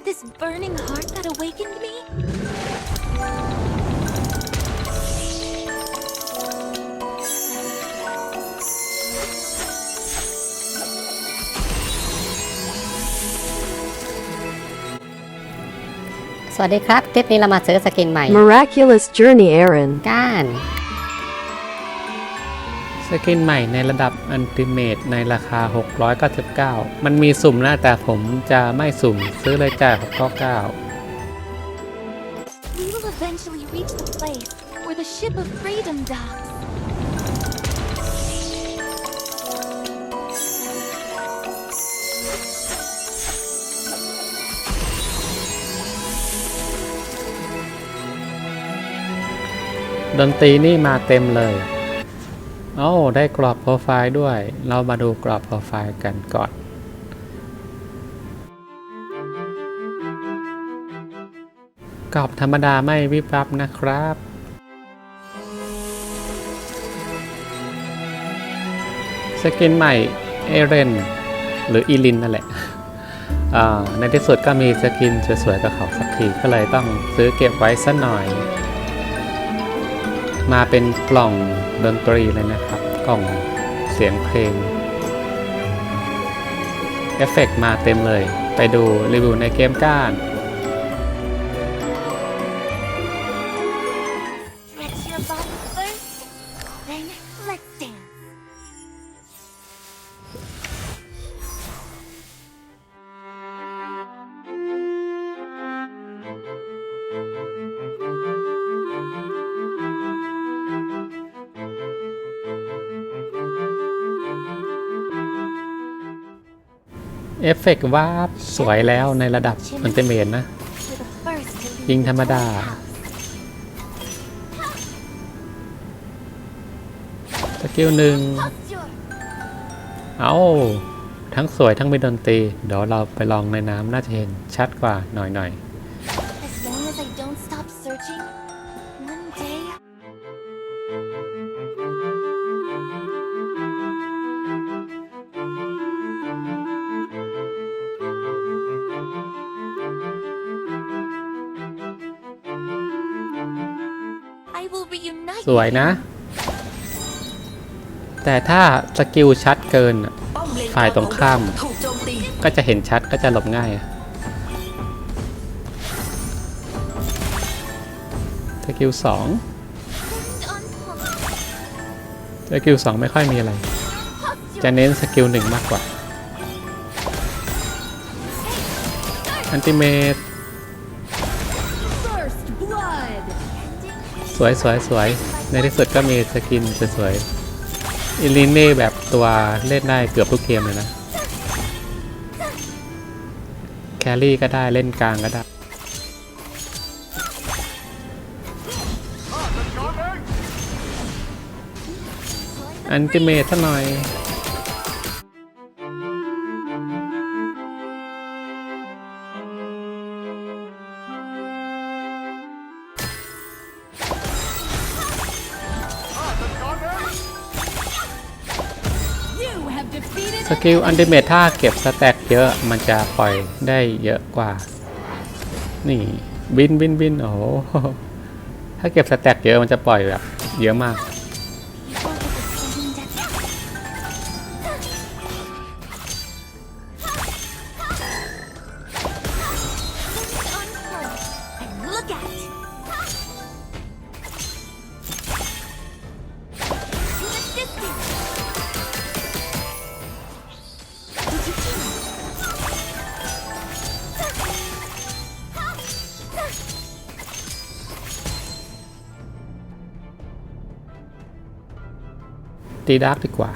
it this burning heart that awakened me? สวัสดีครับทริปนี้เรามาซื้อสกินใหม่ Miraculous Journey Aaron. ก้าน สกินใหม่ในระดับอันติเมตในราคา 699 มันมีสุ่มนะแต่ผมจะไม่สุ่มซื้อเลยจ่าย699 We will eventually reach the place where the ship of freedom docks. ดนตรีนี่มาเต็มเลย เอ้ได้กรอบโปรไฟล์ด้วย เรามาดูกรอบโปรไฟล์กันก่อนกรอบธรรมดาไม่วิบวับนะครับ สกินใหม่ เอเรน หรืออีลินนั่นแหละ ในที่สุดก็มีสกินสวยๆกับเขาสักทีก็เลยต้องซื้อเก็บไว้สักหน่อย มาเป็นกล่องดนตรีเลยนะครับ กล่องเสียงเพลงเอฟเฟกต์มาเต็มเลย ไปดูรีวิวในเกมก้าน เอฟเฟกต์วาบสวยแล้วในระดับอันเตเมนนะ ยิงธรรมดา สกิลหนึ่ง เอาทั้งสวยทั้งมีดนตรี เดี๋ยวเราไปลองในน้ำน่าจะเห็นชัดกว่าหน่อยหน่อย สวยนะ แต่ถ้าสกิลชัดเกินอะป้อมเลนฝ่ายตรงข้ามถูกโจมตีก็จะเห็นชัดก็จะหลบง่ายอะสกิลสอง on point. สกิลสองไม่ค่อยมีอะไร Posture. จะเน้นสกิลหนึ่งมากกว่าอันติเมต วยสวยสวยในที่สุดก็มีสกินสวยๆอิลินนี่แบบตัวเล่นได้เกือบทุกเกมเลยนะ แครี่ก็ได้เล่นกลางก็ได้อันติเมตท่าหน่อย สกิลอันติเมทถ้าเก็บสแต็กเยอะมันจะปล่อยได้เยอะกว่า นี่บินบินบินโอ้โหถ้าเก็บสแต็กเยอะมันจะปล่อยแบบ เยอะมาก ตีดาร์กดีกว่า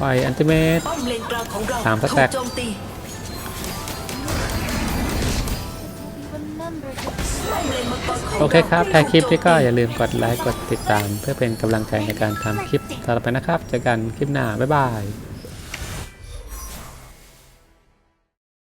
ปล่อยอันติเมทป้อมเลนกลางของเราสามสถูแต็กกโจมตี Remember to ป้อมเลนมังกรของโอเคครับาท้ายคลิปที่ก็ถูโจมตีอย่าลืมกดไลค์ กดติดตาม เพื่อเป็นกำลังใจในการทำคลิปต่อไปนะครับ เจอกันคลิปหน้า บ๊ายบาย